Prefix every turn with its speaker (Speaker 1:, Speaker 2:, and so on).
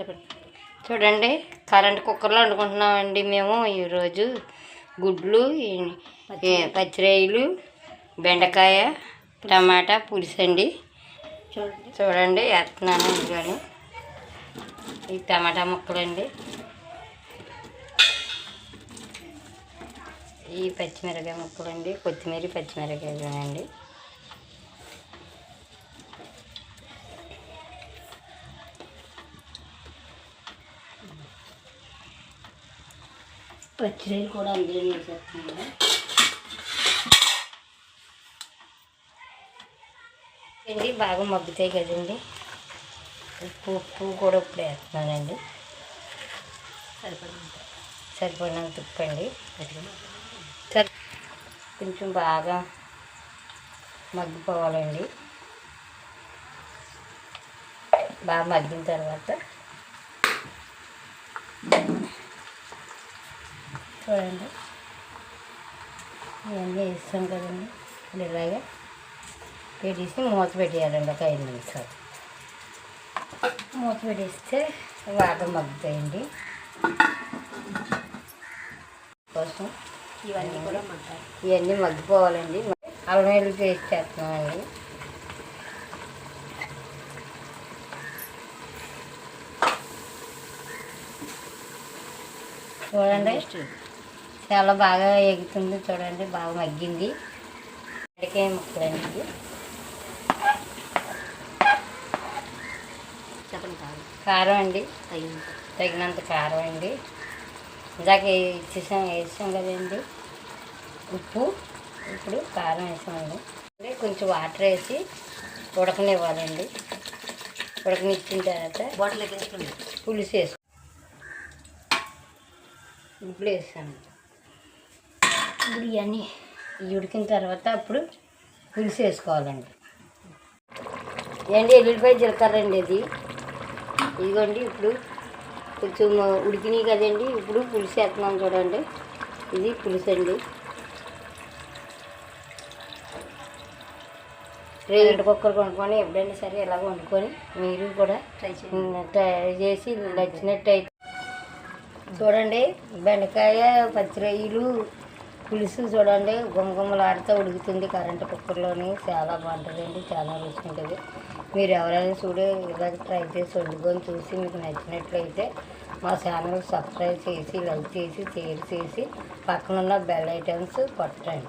Speaker 1: చెప్పండి.
Speaker 2: చూడండి కరెంట్ కుక్కర్లో వండుకుంటున్నామండి మేము ఈరోజు. గుడ్లు పచ్చిరొయ్యలు బెండకాయ టమాటా పులుసు అండి.
Speaker 1: చూడండి.
Speaker 2: చూడండి వేస్తున్నాను ఇందులోని ఈ టమాటా ముక్కలండి. ఈ పచ్చిమిరకాయ ముక్కలండి. కొత్తిమీర పచ్చిమిరకాయలు
Speaker 1: పచ్చిరొయ్యలు కూడా అందులో వేసేస్తున్నాను
Speaker 2: అండి బాగా మగ్గుతాయి కదండి. ఉప్పు ఉప్పు కూడా ఇప్పుడు వేస్తున్నానండి.
Speaker 1: సరిపడంత
Speaker 2: సరిపడినంత ఉప్పు అండి. సరి కొంచెం బాగా మగ్గిపోవాలండి. బాగా మగ్గిన తర్వాత చూడండి ఇవన్నీ వేస్తాం కదండి? ఇప్పుడు ఇలాగే పెట్టేసి మూత పెట్టేయాలండి ఒక ఐదు నిమిషాలు. మూత పెట్టేస్తే బాగా మగ్గుతాయండి. కోసం
Speaker 1: ఇవన్నీ కూడా మంటారు
Speaker 2: ఇవన్నీ మగ్గిపోవాలండి. అల్లం వెల్లుల్లి పేస్ట్ చేస్తున్నామండి చూడండి. చాలా బాగా ఎగుతుంది చూడండి బాగా మగ్గింది. అడిగే ముక్కలండి. కారం. అండి.
Speaker 1: తగినంత.
Speaker 2: కారం అండి. ఇందాక ఇచ్చేసాం వేసాం కదండి. ఉప్పు ఇప్పుడు కారం వేసామండి. అంటే కొంచెం వాటర్ వేసి ఉడకనివ్వాలండి. ఉడకనిచ్చిన తర్వాత
Speaker 1: బాటిల్
Speaker 2: పులుసు వేసు గుడ్లు వేసాను. ఇప్పుడు ఇవన్నీ ఇవి ఉడికిన తర్వాత అప్పుడు పులుసు వేసుకోవాలండి. ఏంటి ఎల్లుల్లిపాయ జీలకర్ర అండి ఇది? ఇదిగోండి ఇప్పుడు కొంచెం ఉడికినాయి కదండి ఇప్పుడు పులుసు వేస్తున్నాం చూడండి. ఇది పులుసు అండి. రెండు కుక్కర్ కొనుక్కొని ఎప్పుడైనా సరే ఇలా వండుకొని మీరు కూడా ట్రై చేసి నచ్చినట్టయితే చూడండి. బెండకాయ పచ్చిరొయ్యలు పులుసు చూడండి గుమగుమలాడితే ఉడుకుతుంది కరెంటు కుక్కర్లోని. చాలా బాగుంటుందండి చాలా రుచి ఉంటుంది మీరు ఎవరైనా చూడి ఇలాగ ట్రై చేసి వండుకొని చూసి మీకు నచ్చినట్లయితే మా ఛానల్ సబ్స్క్రైబ్ చేసి లైక్ చేసి షేర్ చేసి పక్కనున్న బెల్ ఐటమ్స్ కొట్టండి.